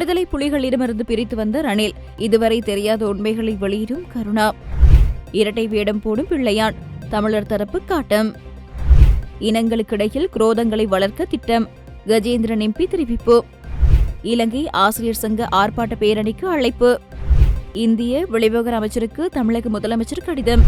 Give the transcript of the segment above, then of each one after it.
விடுதலை புலிகளிடமிருந்து பிரித்து வந்த ரணில் இதுவரை தெரியாத உண்மைகளை வெளியிடும் கருணா. இரட்டை வேடம் போடும் பிள்ளையான் தமிழர் தரப்பு காட்டம். இனங்களுக்கிடையில் குரோதங்களை வளர்க்க திட்டம் கஜேந்திரன் எம்பி தெரிவிப்பு. இலங்கை ஆசிரியர் சங்க ஆர்ப்பாட்ட பேரணிக்கு அழைப்பு. இந்திய வெளிவிவகார அமைச்சருக்கு தமிழக முதலமைச்சர் கடிதம்.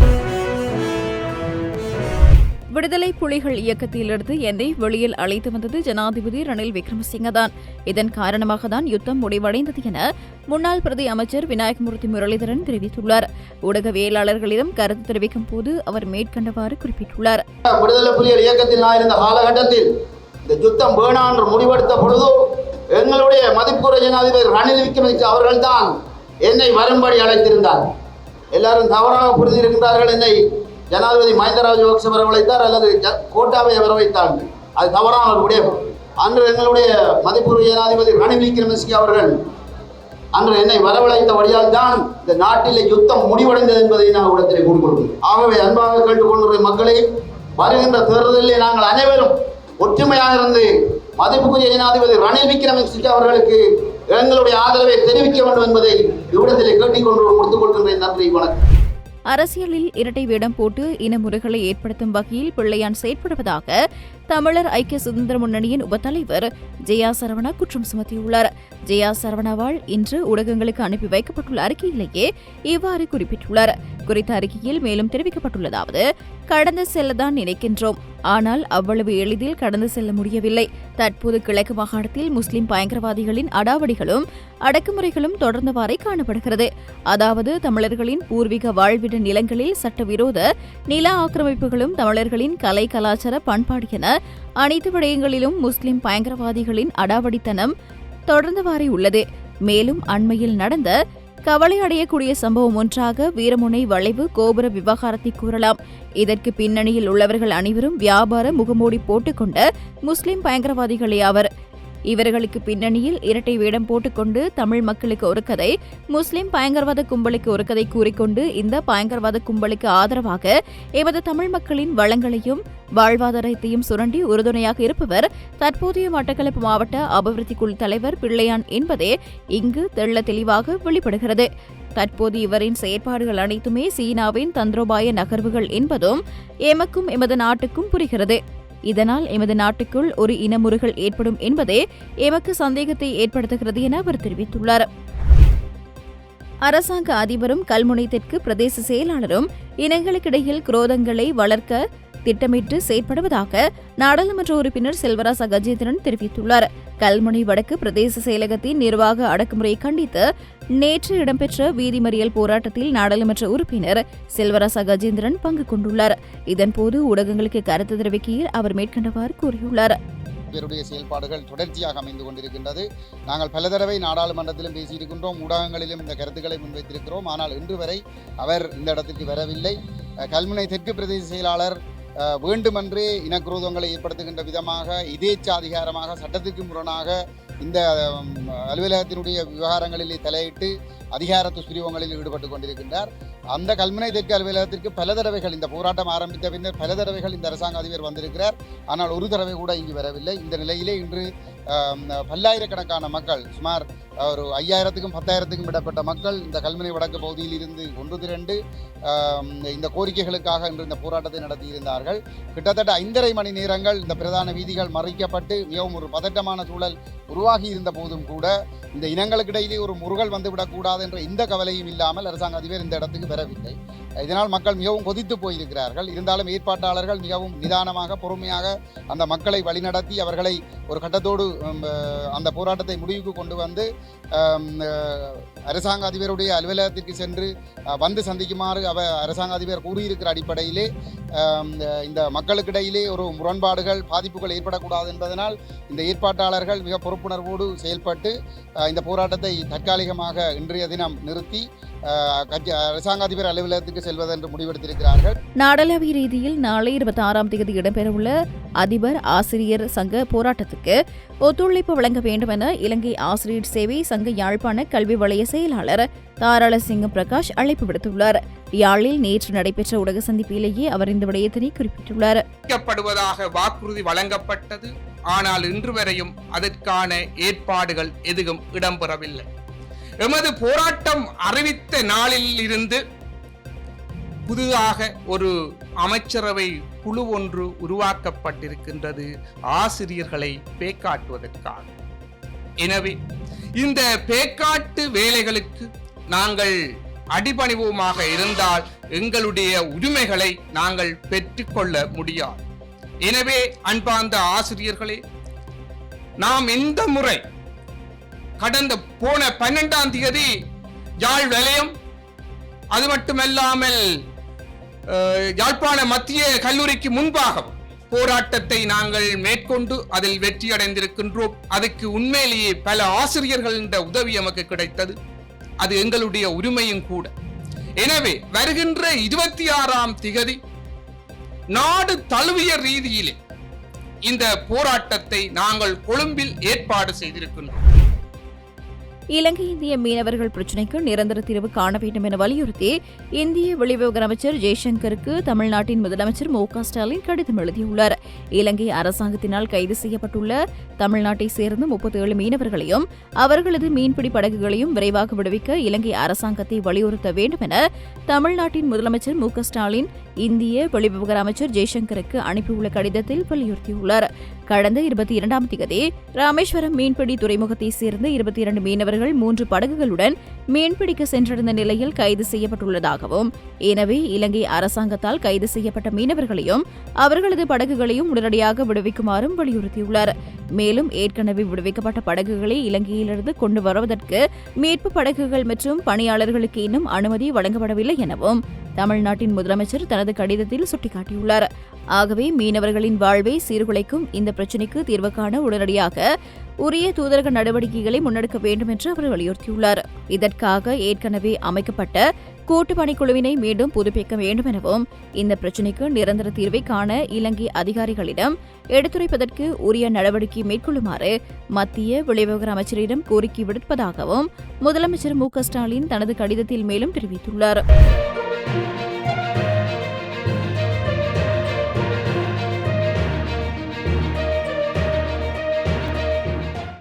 விடுதலை புலிகள் இயக்கத்திலிருந்து என்னை வெளியில் அழைத்து வந்தது ஜனாதிபதி ரணில் விக்ரமசிங்க தான் இதன் காரணமாக தான் யுத்தம் முடிவடைந்தது என முன்னாள் பிரதி அமைச்சர் விநாயகமூர்த்தி முரளிதரன் தெரிவித்துள்ளார். ஊடகவியலாளர்களிடம் கருத்து தெரிவிக்கும் போது அவர் மேற்கண்டவாறு குறிப்பிட்டுள்ளார். விடுதலை புலிகள் இயக்கத்தில் நான் இருந்த காலகட்டத்தில் இந்த யுத்தம் வேணாம் என்று முடிவெடுத்த பொழுது எங்களுடைய மதிப்புற ஜனாதிபதி ரணில் விக்ரமசிங்க அவர்கள்தான் என்னை வரும்படி அழைத்திருந்தார். எல்லாரும் தவறாக புரிந்திருக்கிறார்கள் என்னை ஜனாதிபதி மஹிந்த ராஜபக்ச வரவழைத்தார் அல்லது கோட்டாவை கோட்டாபய வர வைத்தார் அது தவறான ஒரு விடயம் அன்று எங்களுடைய மதிப்புற ஜனாதிபதி ரணில் விக்ரமசிங்க அவர்கள் அன்று என்னை வரவழைத்தபடியால் தான் இந்த நாட்டில் யுத்தம் முடிவடைந்தது என்பதை நான் இடத்திலே கூறிக்கொள்கிறேன் ஆகவே அன்பாக கேட்டுக்கொண்டுள்ள மக்களை வருகின்ற தேர்தலில் நாங்கள் அனைவரும் ஒற்றுமையாக இருந்து மதிப்புக்குரிய ஜனாதிபதி ரணில் விக்ரமசிங்க அவர்களுக்கு எங்களுடைய ஆதரவை தெரிவிக்க வேண்டும் என்பதை இவ்விடத்திலே கேட்டுக்கொண்டு முடித்துக் கொள்கின்றேன். நன்றி வணக்கம். அரசியலில் இரட்டை வேடம் போட்டு இன முறைகளை ஏற்படுத்தும் வகையில் பிள்ளையான் செயற்படுவதாக தமிழர் ஐக்கிய சுதந்திர முன்னணியின் உபத்தலைவர் ஜெயா சரவணா குற்றம் சுமத்தியுள்ளார். ஜெயா சரவணாவால் இன்று ஊடகங்களுக்கு அனுப்பி வைக்கப்பட்டுள்ள அறிக்கையிலேயே இவ்வாறு குறிப்பிட்டுள்ளார். குறித்த அறிக்கையில் மேலும் தெரிவிக்கப்பட்டுள்ளதாவது கடந்து செல்லதான் நினைக்கின்றோம். ஆனால் அவ்வளவு எளிதில் கடந்து செல்ல முடியவில்லை. தற்போது கிழக்கு மாகாணத்தில் முஸ்லிம் பயங்கரவாதிகளின் அடாவடிகளும் அடக்குமுறைகளும் தொடர்ந்தவாறே காணப்படுகிறது. அதாவது தமிழர்களின் பூர்வீக வாழ்விட நிலங்களில் சட்டவிரோத நில ஆக்கிரமிப்புகளும் தமிழர்களின் கலை கலாச்சார பண்பாடு என அனைத்து விடயங்களிலும் முஸ்லிம் பயங்கரவாதிகளின் அடாவடித்தனம் தொடர்ந்தவாறே உள்ளது. மேலும் அண்மையில் நடந்த கவலை அடையக்கூடிய சம்பவம் ஒன்றாக வீரமுனை வளைவு கோபுர விவகாரத்தை கூறலாம். இதற்கு பின்னணியில் உள்ளவர்கள் அனைவரும் வியாபார முகமூடி போட்டுக்கொண்ட முஸ்லிம் பயங்கரவாதிகளே ஆவர். இவர்களுக்கு பின்னணியில் இரட்டை வேடம் போட்டுக்கொண்டு தமிழ் மக்களுக்கு ஒரு கதை முஸ்லிம் பயங்கரவாத கும்பலுக்கு ஒரு கதை கூறிக்கொண்டு இந்த பயங்கரவாத கும்பலுக்கு ஆதரவாக எமது தமிழ் மக்களின் வளங்களையும் வாழ்வாதாரத்தையும் சுரண்டி உறுதுணையாக இருப்பவர் தற்போதைய மட்டக்களப்பு மாவட்ட அபிவிருத்தி குழு தலைவர் பிள்ளையான் என்பதே இங்கு தெள்ள தெளிவாக வெளிப்படுகிறது. தற்போது இவரின் செயற்பாடுகள் அனைத்துமே சீனாவின் தந்திரோபாய நகர்வுகள் என்பதும் எமக்கும் எமது நாட்டுக்கும் புரிகிறது. இதனால் எமது நாட்டுக்குள் ஒரு இனமுறுகள் ஏற்படும் என்பதே எமக்கு சந்தேகத்தை ஏற்படுத்துகிறது என அவர் தெரிவித்துள்ளார். அரசாங்க அதிபரும் கல்முனை தெற்கு பிரதேச செயலாளரும் இனங்களுக்கிடையில் குரோதங்களை வளர்க்க திட்டமிட்டு செயற்படுவதாக நாடாளுமன்ற உறுப்பினர் செல்வராச கஜேந்திரன் தெரிவித்துள்ளார். கல்முனை வடக்கு பிரதேச செயலகத்தின் நிர்வாக அடக்குமுறையை கண்டித்து நேற்று இடம்பெற்ற வீதிமறியல் போராட்டத்தில் நாடாளுமன்ற உறுப்பினர் செல்வராஜ் கஜேந்திரன் பங்கு கொண்டுள்ளார். இதன்போது ஊடகங்களுக்கு கருத்து தெரிவிக்கையில் அவர் மேற்கண்டவாறு கூறியுள்ளார். பேருடைய செயல்பாடுகள் தொடர்ச்சியாக அமைந்து கொண்டிருக்கின்றது. நாங்கள் பல தடவை நாடாளுமன்றத்திலும் பேசியிருக்கின்றோம். ஊடகங்களிலும் இந்த கருத்துக்களை முன்வைத்திருக்கிறோம். ஆனால் இன்று வரை அவர் இந்த இடத்திற்கு வரவில்லை. கல்முனை தெற்கு பிரதேச செயலாளர் வேண்டுமென்றே இனக்குரோதங்களை ஏற்படுத்துகின்ற விதமாக இதேச்சாதிகாரமாக சட்டத்துக்கு முரணாக இந்த அலுவலகத்தினுடைய விவகாரங்களிலே தலையிட்டு அதிகார துஷ்பிரயோகங்களில் ஈடுபட்டு கொண்டிருக்கின்றார். அந்த கல்முனை தெற்கு அலுவலகத்திற்கு பல தடவைகள் இந்த போராட்டம் ஆரம்பித்த பின்னர் பல தடவைகள் இந்த அரசாங்க அதிபர் வந்திருக்கிறார். ஆனால் ஒரு தடவை கூட இங்கு வரவில்லை. இந்த நிலையிலே இன்று பல்லாயிரக்கணக்கான மக்கள் சுமார் ஒரு ஐயாயிரத்துக்கும் பத்தாயிரத்துக்கும் விடப்பட்ட மக்கள் இந்த கல்முனை வடக்கு பகுதியில் இருந்து ஒன்று திரண்டு இந்த கோரிக்கைகளுக்காக இன்று இந்த போராட்டத்தை நடத்தியிருந்தார்கள் கிட்டத்தட்ட ஐந்தரை மணி நேரங்கள் இந்த பிரதான வீதிகள் மறைக்கப்பட்டு மிகவும் ஒரு பதட்டமான சூழல் உருவாகி இருந்த போதும் கூட இந்த இனங்களுக்கிடையிலே ஒரு முருகல் வந்துவிடக்கூடாது என்ற எந்த கவலையும் இல்லாமல் அரசாங்க அதிபர் இந்த இடத்துக்கு வரவில்லை. இதனால் மக்கள் மிகவும் கொதித்து போயிருக்கிறார்கள். இருந்தாலும் ஏற்பாட்டாளர்கள் மிகவும் நிதானமாக பொறுமையாக அந்த மக்களை வழிநடத்தி அவர்களை ஒரு கட்டத்தோடு அந்த போராட்டத்தை முடிவுக்கு கொண்டு வந்து அரசாங்க அதிபருடைய அலுவலகத்திற்கு சென்று வந்து சந்திக்குமாறு அவ அரசாங்க அதிபர் கூறியிருக்கிற அடிப்படையிலே இந்த மக்களுக்கிடையிலே ஒரு முரண்பாடுகள் பாதிப்புகள் ஏற்படக்கூடாது என்பதனால் இந்த ஏற்பாட்டாளர்கள் மிக பொறுப்புணர்வோடு செயல்பட்டு இந்த போராட்டத்தை தற்காலிகமாக இன்றைய தினம் நிறுத்தி கட்சி அரசாங்க அதிபர் அலுவலகத்துக்கு செல்வதென்று முடிவெடுத்திருக்கிறார்கள். நாடளாவிய ரீதியில் நாளை இருபத்தி ஆறாம் தேதி இடம்பெறவுள்ள அதிபர் ஆசிரியர் சங்க போராட்டத்துக்கு ஒத்துழைப்பு வழங்க வேண்டும் என இலங்கை ஆசிரியர் சேவை சங்க யாழ்ப்பாண கல்வி வலய செயலாளர் தாராளசிங்கம் பிரகாஷ் அழைப்பு விடுத்துள்ளார். யாழில் நேற்று நடைபெற்ற ஊடக சந்திப்பிலேயே அவர் இந்த விடயத்தினை குறிப்பிட்டுள்ளார். வாக்குறுதி வழங்கப்பட்டது. ஆனால் இன்று வரையும் அதற்கான ஏற்பாடுகள் எதுவும் இடம்பெறவில்லை. எமது போராட்டம் அறிவித்த நாளில் இருந்து புதிதாக ஒரு அமைச்சரவை குழு ஒன்று உருவாக்கப்பட்டிருக்கின்றது ஆசிரியர்களை பேக்காட்டுவதற்காக. எனவே இந்த பேக்காட்டு வேலைகளுக்கு நாங்கள் அடிபணிவோமாக இருந்தால் எங்களுடைய உரிமைகளை நாங்கள் பெற்றுக்கொள்ள முடியாது. எனவே அன்பார்ந்த ஆசிரியர்களே நாம் இந்த முறை கடந்த போன பன்னெண்டாம் தேதி யாழ் வலயம் அது மட்டுமல்லாமல் யாழ்ப்பாண மத்திய கல்லூரிக்கு முன்பாக போராட்டத்தை நாங்கள் மேற்கொண்டு அதில் வெற்றி அடைந்திருக்கின்றோம். அதுக்கு உண்மையிலேயே பல ஆசிரியர்களின் உதவி நமக்கு கிடைத்தது. அது எங்களுடைய உரிமையும் கூட. எனவே வருகின்ற இருபத்தி ஆறாம் திகதி நாடு தழுவிய ரீதியிலே இந்த போராட்டத்தை நாங்கள் கொழும்பில் ஏற்பாடு செய்திருக்கின்றோம். இலங்கை இந்திய மீனவர்கள் பிரச்சினைக்கு நிரந்தர தீர்வு காண வேண்டும் என வலியுறுத்தி இந்திய வெளிவிவகார அமைச்சர் ஜெய்சங்கருக்கு தமிழ்நாட்டின் முதலமைச்சர் மு க ஸ்டாலின் கடிதம் எழுதியுள்ளார். இலங்கை அரசாங்கத்தினால் கைது செய்யப்பட்டுள்ள தமிழ்நாட்டை சேர்ந்த முப்பத்தி ஏழு மீனவர்களையும் அவர்களது மீன்பிடி படகுகளையும் விரைவாக விடுவிக்க இலங்கை அரசாங்கத்தை வலியுறுத்த வேண்டும் என தமிழ்நாட்டின் முதலமைச்சர் மு க ஸ்டாலின் இந்திய வெளிவிவகார அமைச்சர் ஜெய்சங்கருக்கு அனுப்பியுள்ள கடிதத்தில் வலியுறுத்தியுள்ளார். கடந்த இருபத்தி இரண்டாம் தேதி ராமேஸ்வரம் மீன்பிடி துறைமுகத்தை சேர்ந்த இருபத்தி இரண்டு மீனவர்கள் மூன்று படகுகளுடன் மீன்பிடிக்க சென்றிருந்த நிலையில் கைது செய்யப்பட்டுள்ளதாகவும் எனவே இலங்கை அரசாங்கத்தால் கைது செய்யப்பட்ட மீனவர்களையும் அவர்களது படகுகளையும் உடனடியாக விடுவிக்குமாறும் வலியுறுத்தியுள்ளார். மேலும் ஏற்கனவே விடுவிக்கப்பட்ட படகுகளை இலங்கையிலிருந்து கொண்டு வருவதற்கு மீட்பு படகுகள் மற்றும் பணியாளர்களுக்கு இன்னும் அனுமதி வழங்கப்படவில்லை எனவும் தமிழ்நாட்டின் முதலமைச்சர் தனது கடிதத்தில் சுட்டிக்காட்டியுள்ளார். ஆகவே மீனவர்களின் வாழ்வை சீர்குலைக்கும் இந்த பிரச்சினைக்கு தீர்வு காண உடனடியாக உரிய தூதரக நடவடிக்கைகளை முன்னெடுக்க வேண்டும் என்று அவர் வலியுறுத்தியுள்ளார். இதற்காக ஏற்கனவே அமைக்கப்பட்ட கூட்டு பணிக்குழுவினை மீண்டும் புதுப்பிக்க வேண்டும் எனவும் இந்த பிரச்சினைக்கு நிரந்தர தீர்வை காண இலங்கை அதிகாரிகளிடம் எடுத்துரைப்பதற்கு உரிய நடவடிக்கை மேற்கொள்ளுமாறு மத்திய வெளிவிவகார அமைச்சரிடம் கோரிக்கை விடுப்பதாகவும் முதலமைச்சர் மு க ஸ்டாலின் தனது கடிதத்தில் மேலும் தெரிவித்துள்ளார்.